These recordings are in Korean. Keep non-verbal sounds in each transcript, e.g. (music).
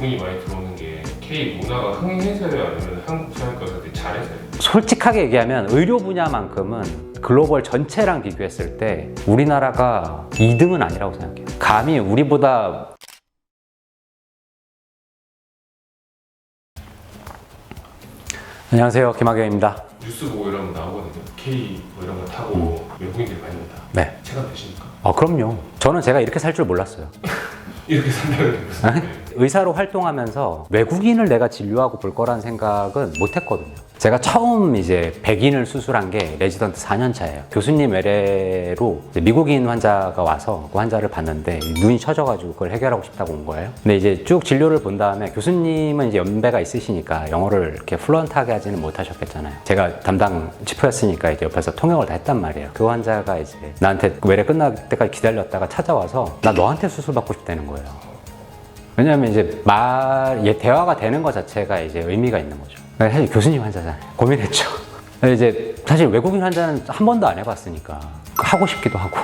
외국인이 많이 들어오는 게 K 문화가 흥해서요 아니면 한국 생활과들이 잘해서요? 솔직하게 얘기하면 의료 분야만큼은 글로벌 전체랑 비교했을 때 우리나라가 2등은 아니라고 생각해요. 감히 우리보다 안녕하세요. 김학영입니다. 뉴스 보고 이러면 나오거든요. K 뭐 이런 거 타고 외국인들이 많이 온다. 네. 체감 되십니까? 어, 그럼요. 저는 제가 이렇게 살 줄 몰랐어요. (laughs) 이렇게 산다는 네? 의사로 활동하면서 외국인을 내가 진료하고 볼 거란 생각은 못 했거든요. 제가 처음 이제 백인을 수술한 게 레지던트 4년 차예요. 교수님 외래로 미국인 환자가 와서 그 환자를 봤는데 눈이 처져가지고 그걸 해결하고 싶다고 온 거예요. 근데 이제 쭉 진료를 본 다음에 교수님은 이제 연배가 있으시니까 영어를 이렇게 플루언트하게 하지는 못하셨겠잖아요. 제가 담당 치프였으니까 이제 옆에서 통역을 다 했단 말이에요. 그 환자가 이제 나한테 외래 끝날 때까지 기다렸다가 찾아와서 나 너한테 수술 받고 싶다는 거예요. 왜냐하면 이제 말, 얘 대화가 되는 것 자체가 이제 의미가 있는 거죠. 사실 교수님 환자잖아요. 고민했죠. 이제 사실 외국인 환자는 한 번도 안 해봤으니까 하고 싶기도 하고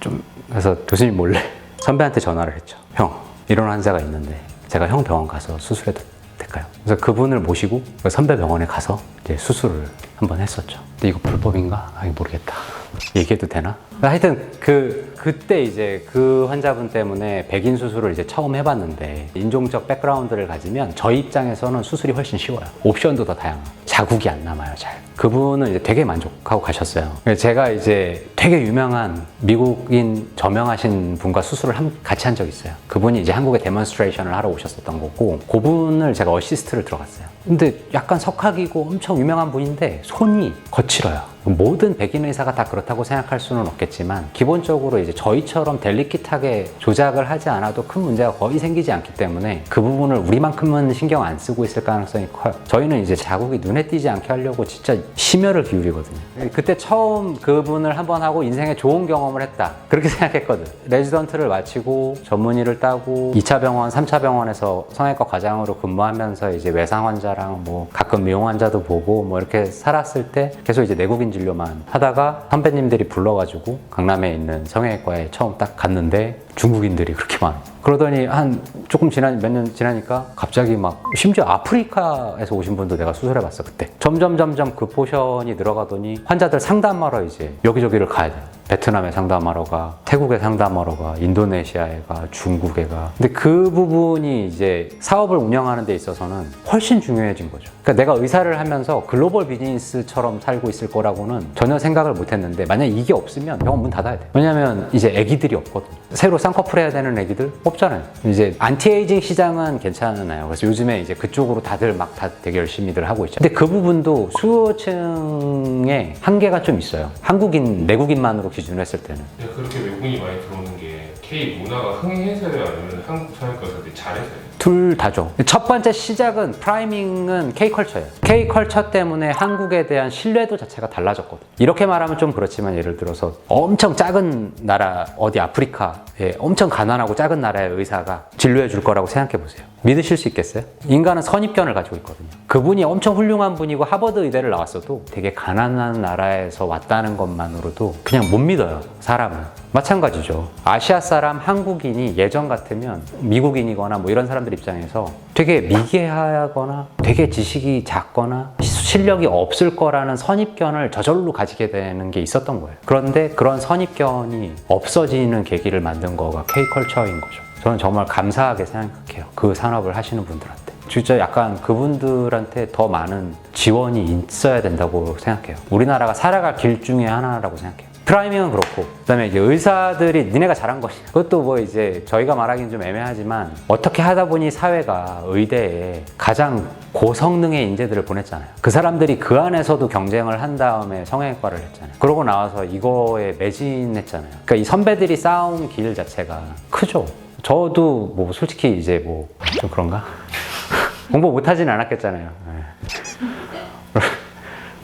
좀 그래서 교수님 몰래 선배한테 전화를 했죠. 형 이런 환자가 있는데 제가 형 병원 가서 수술해도 될까요? 그래서 그분을 모시고 그 선배 병원에 가서 이제 수술을 한번 했었죠. 근데 이거 불법인가? 아, 모르겠다. 얘기해도 되나? 하여튼 그 그때 이제 그 환자분 때문에 백인 수술을 이제 처음 해봤는데 인종적 백그라운드를 가지면 저희 입장에서는 수술이 훨씬 쉬워요. 옵션도 더 다양하고 자국이 안 남아요. 잘. 그분은 이제 되게 만족하고 가셨어요. 제가 이제 되게 유명한 미국인 저명하신 분과 수술을 한- 같이 한 적이 있어요. 그분이 이제 한국에 데몬스트레이션을 하러 오셨었던 거고 그분을 제가 어시스트를 들어갔어요. 근데 약간 석학이고 엄청 유명한 분인데 손이 거칠어요. 모든 백인 의사가 다 그렇다고 생각할 수는 없겠지만 기본적으로 이제 저희처럼 델리킷하게 조작을 하지 않아도 큰 문제가 거의 생기지 않기 때문에 그 부분을 우리만큼은 신경 안 쓰고 있을 가능성이 커요. 저희는 이제 자국이 눈에 띄지 않게 하려고 진짜 심혈을 기울이거든요. 그때 처음 그분을 한번 하고 인생에 좋은 경험을 했다. 그렇게 (laughs) 생각했거든. 레지던트를 마치고 전문의를 따고 2차 병원, 3차 병원에서 성형외과 과장으로 근무하면서 이제 외상 환자랑 뭐 가끔 미용 환자도 보고 뭐 이렇게 살았을 때 계속 이제 내국인 진료만 하다가 선배님들이 불러가지고 강남에 있는 성형외과에 처음 딱 갔는데 중국인들이 그렇게 많아. 그러더니 한 조금 지난 몇 년 지나니까 갑자기 막 심지어 아프리카에서 오신 분도 내가 수술해봤어 그때. 점점 점점 그 포션이 늘어가더니 환자들 상담하러 이제 여기저기를 가야 돼. 베트남에 상담하러 가, 태국에 상담하러 가, 인도네시아에 가, 중국에 가. 근데 그 부분이 이제 사업을 운영하는 데 있어서는 훨씬 중요해진 거죠. 그러니까 내가 의사를 하면서 글로벌 비즈니스처럼 살고 있을 거라고는 전혀 생각을 못 했는데 만약에 이게 없으면 병원 문 닫아야 돼. 왜냐면 이제 애기들이 없거든. 새로 쌍꺼풀 해야 되는 애기들 없잖아요. 이제 안티에이징 시장은 괜찮아요. 그래서 요즘에 이제 그쪽으로 다들 막 다 되게 열심히들 하고 있죠. 근데 그 부분도 수요층의 한계가 좀 있어요. 한국인, 내국인만으로 기준으로 했을 때는. 근데 그렇게 외국인이 많이 들어오는 게 K 문화가 흥해서요 아니면 한국 생활과들이 잘해서요? 둘 다죠. 첫 번째 시작은 프라이밍은 K컬처예요. K컬처 때문에 한국에 대한 신뢰도 자체가 달라졌거든. 이렇게 말하면 좀 그렇지만 예를 들어서 엄청 작은 나라 어디 아프리카에 엄청 가난하고 작은 나라의 의사가 진료해 줄 거라고 생각해 보세요. 믿으실 수 있겠어요? 인간은 선입견을 가지고 있거든요. 그분이 엄청 훌륭한 분이고 하버드 의대를 나왔어도 되게 가난한 나라에서 왔다는 것만으로도 그냥 못 믿어요. 사람은. 마찬가지죠. 아시아 사람, 한국인이 예전 같으면 미국인이거나 뭐 이런 사람들 입장에서 되게 미개하거나 되게 지식이 작거나 실력이 없을 거라는 선입견을 저절로 가지게 되는 게 있었던 거예요. 그런데 그런 선입견이 없어지는 계기를 만든 거가 K컬처인 거죠. 저는 정말 감사하게 생각해요. 그 산업을 하시는 분들한테. 진짜 약간 그분들한테 더 많은 지원이 있어야 된다고 생각해요. 우리나라가 살아갈 길 중에 하나라고 생각해요. 프라이밍은 그렇고 그다음에 의사들이 니네가 잘한 것이 그것도 뭐 이제 저희가 말하기는 좀 애매하지만 어떻게 하다 보니 사회가 의대에 가장 고성능의 인재들을 보냈잖아요 그 사람들이 그 안에서도 경쟁을 한 다음에 성형외과를 했잖아요 그러고 나와서 이거에 매진했잖아요 그러니까 이 선배들이 쌓아온 길 자체가 크죠 저도 뭐 솔직히 이제 뭐 좀 그런가 (laughs) 공부 못하진 않았겠잖아요 네. (laughs)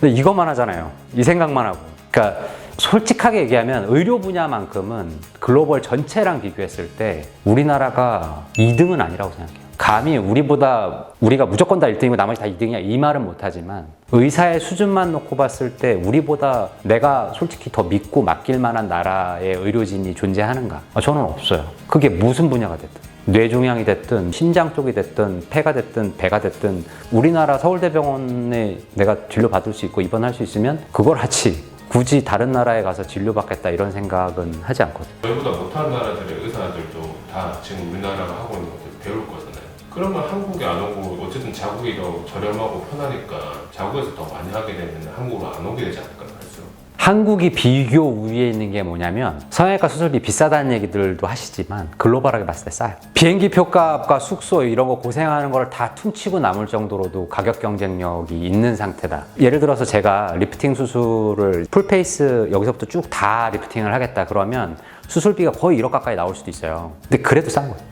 근데 이것만 하잖아요. 이 생각만 하고. 그러니까 솔직하게 얘기하면 의료 분야만큼은 글로벌 전체랑 비교했을 때 우리나라가 2등은 아니라고 생각해요. 감히 우리보다 우리가 무조건 다 1등이고 나머지 다 2등이야 이 말은 못하지만 의사의 수준만 놓고 봤을 때 우리보다 내가 솔직히 더 믿고 맡길 만한 나라의 의료진이 존재하는가? 아, 저는 없어요. 그게 무슨 분야가 됐든. 뇌종양이 됐든 심장 쪽이 됐든 폐가 됐든 배가 됐든 우리나라 서울대병원에 내가 진료 받을 수 있고 입원할 수 있으면 그걸 하지 굳이 다른 나라에 가서 진료받겠다 이런 생각은 하지 않거든. 저희보다 못한 나라들의 의사들도 다 지금 우리나라가 하고 있는 것들 배울 거잖아요. 그러면 한국에 안 오고 어쨌든 자국이 더 저렴하고 편하니까 자국에서 더 많이 하게 되면 한국으로 안 오게 되지 않을까요? 할수록. 한국이 비교 우위에 있는 게 뭐냐면 성형외과 수술비 비싸다는 얘기들도 하시지만 글로벌하게 봤을 때 싸요. 비행기 표값과 숙소 이런 거 고생하는 걸 다 퉁치고 남을 정도로도 가격 경쟁력이 있는 상태다. 예를 들어서 제가 리프팅 수술을 풀페이스 여기서부터 쭉 다 리프팅을 하겠다 그러면 수술비가 거의 1억 가까이 나올 수도 있어요. 근데 그래도 싼 거예요.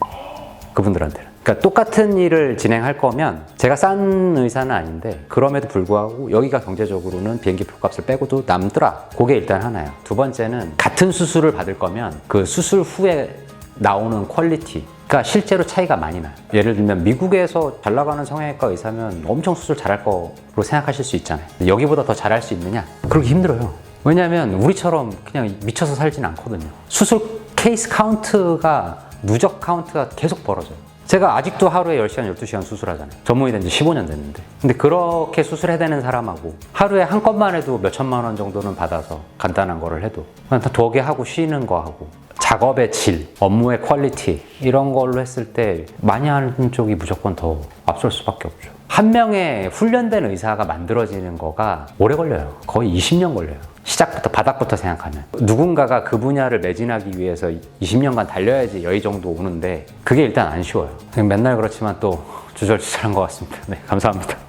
그분들한테는. 그러니까 똑같은 일을 진행할 거면 제가 싼 의사는 아닌데 그럼에도 불구하고 여기가 경제적으로는 비행기 표값을 빼고도 남더라. 그게 일단 하나예요. 두 번째는 같은 수술을 받을 거면 그 수술 후에 나오는 퀄리티 그러니까 실제로 차이가 많이 나요. 예를 들면 미국에서 잘 나가는 성형외과 의사면 엄청 수술 잘할 거로 생각하실 수 있잖아요. 여기보다 더 잘할 수 있느냐? 그러기 힘들어요. 왜냐하면 우리처럼 그냥 미쳐서 살진 않거든요. 수술 케이스 카운트가 누적 카운트가 계속 벌어져요. 제가 아직도 하루에 10시간, 12시간 수술하잖아요. 전문이 된지 15년 됐는데. 근데 그렇게 수술해야 되는 사람하고 하루에 한 건만 해도 몇 천만 원 정도는 받아서 간단한 거를 해도 그냥 다 두개 하고 쉬는 거 하고 작업의 질, 업무의 퀄리티 이런 걸로 했을 때 많이 하는 쪽이 무조건 더 앞설 수밖에 없죠. 한 명의 훈련된 의사가 만들어지는 거가 오래 걸려요. 거의 20년 걸려요. 시작부터 바닥부터 생각하면 누군가가 그 분야를 매진하기 위해서 20년간 달려야지 여기 정도 오는데 그게 일단 안 쉬워요. 맨날 그렇지만 또 주절주절한 것 같습니다. 네, 감사합니다.